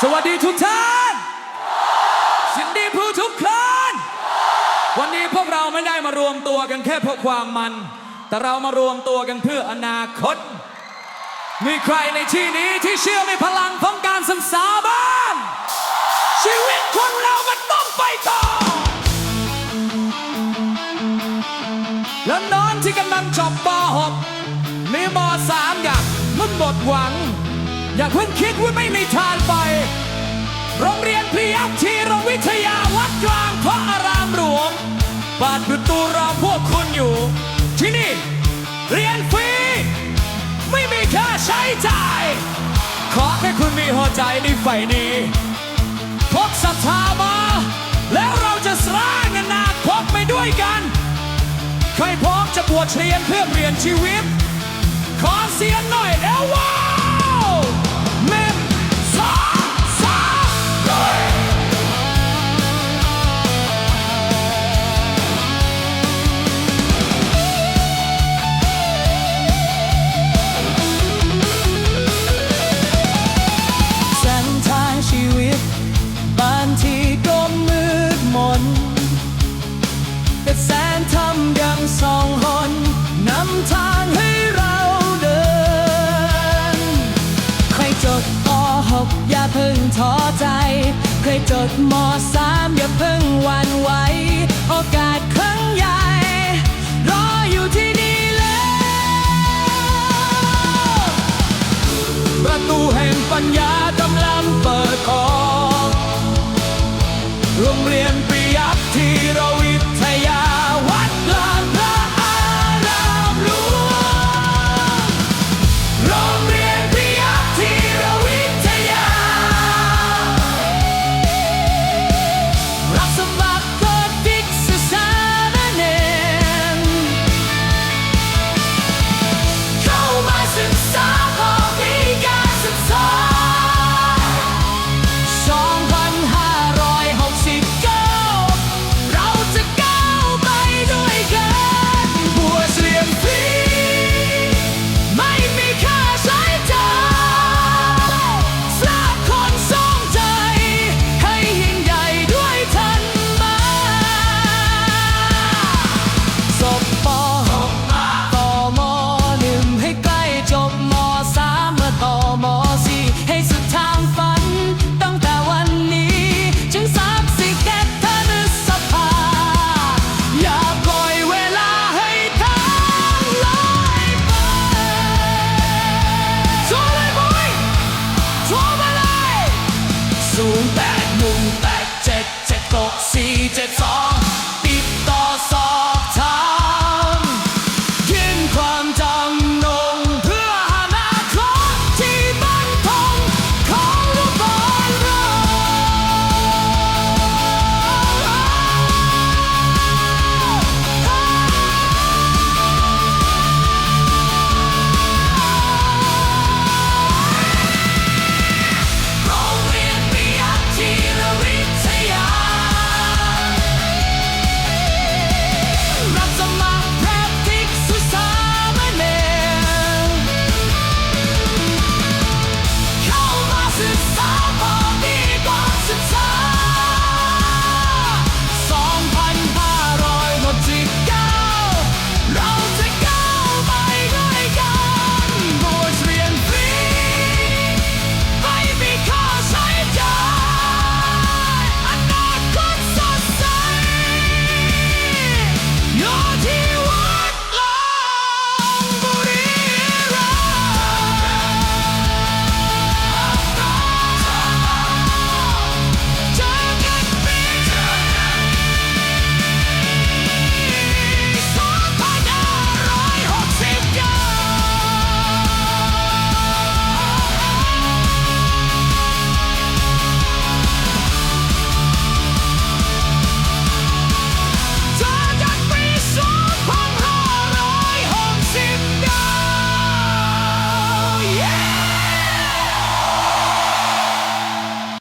สวัสดีทุกท่านสินดีผู้ทุกคนวันนี้พวกเราไม่ได้มารวมตัวกันแค่เพื่อความมัน แต่เรามารวมตัวกันเพื่ออนาคต มีใครในที่นี้ที่เชื่อในพลังของการศึกษาบ้าง ชีวิตคนเรามันต้องไปต่อ แล้วน้องที่กำลังจบป .6 มีม .3 อยากมุ่งหมดหวัง อย่าเพิ่งคิดว่าไม่มีทางไป โรงเรียนพิยักทีรวิทยาวัดกลางพระอารามหลวงเปิดประตูรอพวกคุณอยู่ ที่นี่ เรียนฟรี ไม่มีค่าใช้จ่าย ขอให้คุณมีหัวใจในไฟนี้พกศรัทธามา แล้วเราจะสร้างอนาคตไปด้วยกัน ใครพร้อมจะบวชเรียนเพื่อเปลี่ยนชีวิต ขอเสียงหน่อยแล้วว้า ป .6 อย่าเพิ่งท้อใจใครจดม .3 อย่าเพิ่งหวันไหวโอกาสครั้งใหญ่ รออยู่ที่นี่แล้ว ประตูแห่งปัญญากำลังเปิดออกโรงเรียน